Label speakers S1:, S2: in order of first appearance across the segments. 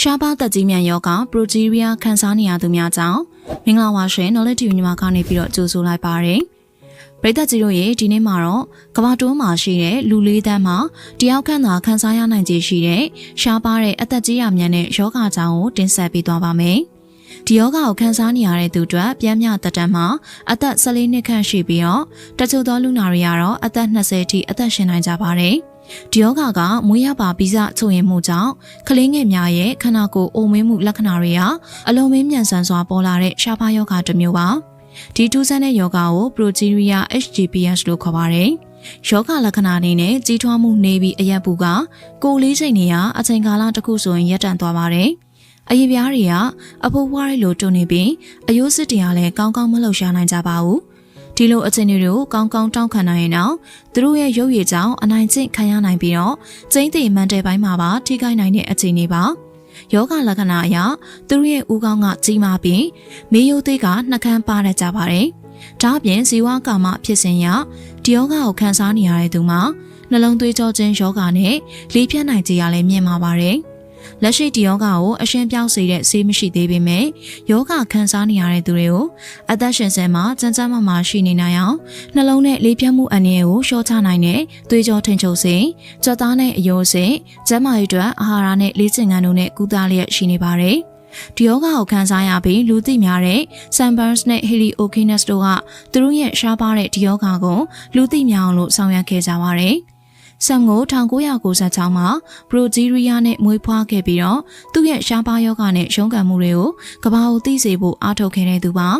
S1: ရှားပါးသက်ကြီးမြန်ယောဂပရိုဂျီးရီးယားခံစားနေရသူများကြောင့်မင်္ဂလာပါရှင် Knowledge TV ညီမကနေပြီးတော့ကြိုဆိုလိုက်ပါရစေ။ပရိသတ်ကြီးတို့ရေဒီနေ့မှာတော့ကမ္ဘာတွင်းမှာရှိတဲ့လူလေးသန်းမှာတယောက်ခန့်သာခံစားရနိုင်ခြေရှိတဲ့ရှားပါးတဲ့အသက်ကြီးရမြန်တဲ့ယောဂကြောင့်ကိုတင်ဆက်ပေးသွားပါမယ်။ဒီယောဂကိုခံစားနေရတဲ့သူအတွက်ပြန်မြတက်တန်းမှာအသက်14နှစ်ခန့်ရှိပြီးတော့တချို့သောလူနာတွေကတော့အသက်20အထိအသက်ရှင်နိုင်ကြပါတယ်။ ဒီယောဂကမွေးရပါဗီဇချုပ်ရင်မှုကြောင့်ကလေးငယ်များရဲ့ခန္ဓာကိုယ်အိုမင်းမှုလက္ခဏာတွေဟာအလုံးမင်းမြန်ဆန်စွာပေါ်လာတဲ့ရှားပါးယောဂတစ်မျိုးပါဒီထူးဆန်းတဲ့ယောဂကို Progeria HGPS လို့ခေါ်ပါတယ်ယောဂလက္ခဏာအနေနဲ့ကြီးထွားမှုနေပြီးအရက်ပူကကိုယ်လေးချိန်နေရအချိန်ကာလတစ်ခုဆိုရင်ရပ်တန့်သွားပါတယ်အရေးပြားတွေကအဖိုးပွားတွေလိုတွနေပြီးအယိုးစစ်တွေကလည်းကောင်းကောင်းမလှုပ်ရှားနိုင်ကြပါဘူး ဒီလိုအခြေအနေတွေကိုကောင်းကောင်းတောင်းခံနိုင်ရင်တော့သူတို့ရဲ့ရုပ်ရည်ကြောင့်အနိုင်ကျင့်ခံရနိုင်ပြီးတော့ကျင်းသေးမှန်တဲ့ဘိုင်းမှာပါထိခိုက်နိုင်တဲ့အခြေအနေပါယောဂလက္ခဏာအရသူတို့ရဲ့ဦးခေါင်းကကြီးမားပြီးမေးရိုးသေးကနှကန်းပါရကြပါတယ်။ဒါ့အပြင်ဇီဝကာမဖြစ်စဉ်ရဒီယောဂကိုခံစားနေရတဲ့သူမှာနှလုံးသွေးကြောခြင်းယောဂနဲ့လေးပြတ်နိုင်ကြရလဲမြင်မှာပါတယ်။ လက်ရှိဒီယောဂကိုအရှင်းပြောင်းစေတဲ့ဆေးမရှိသေးပေမဲ့ယောဂခံစားနေရတဲ့သူတွေကိုအသက်ရှင်စဲမှာစမ်းစမ်းမမရှိနေနိုင်အောင်နှလုံးနဲ့လေးပြတ်မှုအန္တရာယ်ကိုရှော့ချနိုင်တဲ့သွေးကြောထိန်ချုပ်စေကြွက်သားနဲ့အယိုးစေကျန်းမာရေးအတွက်အာဟာရနဲ့လေးကျင်ကန်တို့နဲ့ကုသလျက်ရှိနေပါတယ်ဒီယောဂကိုခံစားရပြီးလူသိများတဲ့ Sunburns နဲ့ Heliokinase တို့ကသူတို့ရဲ့ရှားပါတဲ့ဒီယောဂကိုလူသိများအောင်လို့ဆောင်ရွက်ခဲ့ကြပါတယ်။ ဆမ်ကို1996မှာဘရိုဂျီးရီးယားနဲ့မွေးဖွားခဲ့ပြီးတော့သူ့ရဲ့ရှားပါးယောဂနဲ့ရုန်းကန်မှုတွေကိုကဘာကိုသိစေဖို့အားထုတ်ခဲ့တဲ့သူပါ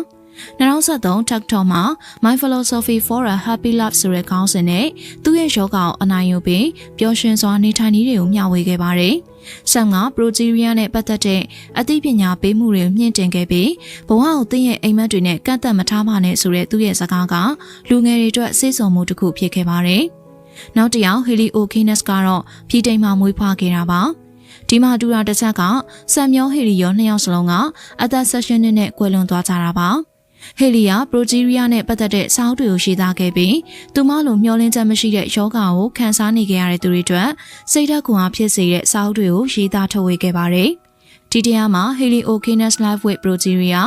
S1: 2023 TikTok မှာ My Philosophy for a Happy Life ဆိုတဲ့ခေါင်းစဉ်နဲ့သူ့ရဲ့ယောဂကိုအနိုင်ယူပြီးပျော်ရွှင်စွာနေထိုင်နည်းတွေကိုမျှဝေခဲ့ပါတယ်။ဆမ်ကပရိုဂျီးရီးယားနဲ့ပတ်သက်တဲ့အသိပညာပေးမှုတွေကိုမြင့်တင်ခဲ့ပြီးဘဝကိုသိရဲ့အိမ်မက်တွေနဲ့ကန့်သက်မထားပါနဲ့ဆိုတဲ့သူ့ရဲ့စကားကလူငယ်တွေအတွက်စိတ်ဆော်မှုတစ်ခုဖြစ်ခဲ့ပါတယ်။ နောက်တစ်ယောက်ဟီလီအိုကီနက်စ်ကတော့ပြည်တိမ်မှာမွေးဖွားခဲ့တာပါဒီမှာတူတာတစ်ချက်ကဆမ်မျောဟီလီရောနှစ်ယောက်စလုံးကအသက်ဆက်ရှင်နဲ့ကွယ်လွန်သွားကြတာပါဟေလီယာပရိုဂျီးရီးယားနဲ့ပတ်သက်တဲ့စာအုပ်တွေကိုရေးသားခဲ့ပြီးသူမလိုမျှော်လင့်ချက်မရှိတဲ့ယောဂါကိုခံစားနေကြရတဲ့သူတွေအတွက်စိတ်ဓာတ်ကွန်အားဖြစ်စေတဲ့စာအုပ်တွေကိုရေးသားထုတ်ဝေခဲ့ပါတယ်။ဒီတရားမှာ Haley O'Keefe's Life with Progeria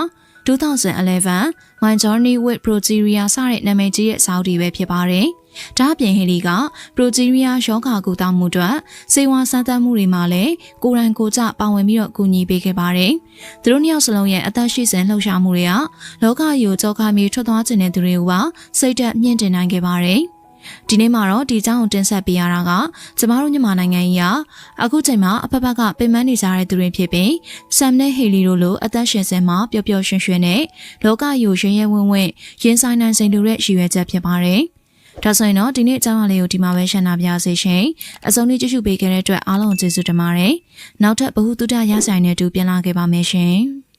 S1: 2011 My Journey with Progeria စတဲ့နာမည်ကြီးရဲ့စာအုပ်တွေပဲဖြစ်ပါတယ်။ ဒါ့အပြင်ဟီလီက Progeria ယောဂကုသမှုအတွက်စေဝါစမ်းသပ်မှုတွေမှာလည်းကိုယ်တိုင်ကိုယ်ကျပါဝင်ပြီးတော့ကူညီပေးခဲ့ပါတယ်။သူတို့နှစ်ယောက်စလုံးရဲ့အသက်ရှိစဉ်လှုပ်ရှားမှုတွေကလောကကြီးကိုကြောက်ခါမြေထွက်သွားခြင်းတဲ့သူတွေကိုပါစိတ်သက်မြင့်တင်နိုင်ခဲ့ပါတယ်။ဒီနေ့မှာတော့ဒီအကြောင်းကိုတင်ဆက်ပေးရတာကကျမတို့မြန်မာနိုင်ငံကြီးကအခုချိန်မှာအဖက်ဖက်ကပင်ပန်းနေကြတဲ့သူတွေဖြစ်ပြီးဆမ်နဲ့ဟေလီတို့လိုအသက်ရှင်စင်မှာပျော်ပျော်ရွှင်ရွှင်နဲ့လောကယူရွှင်ရဲဝင်းဝင်းရင်ဆိုင်နိုင်စိန်တူတဲ့ရည်ရွယ်ချက်ဖြစ်ပါတယ်။ ဒါဆိုရင်တော့ဒီနေ့အကြောင်းအရာလေးကိုဒီမှာပဲရှင်းပြပါစေရှင်။အဆုံးထိကြည့်ရှုပေးခဲ့တဲ့အတွက်အားလုံးကျေးဇူးတင်ပါတယ်။နောက်ထပ်ဗဟုသုတရဆိုင်တဲ့တူပြန်လာခဲ့ပါမယ်ရှင်။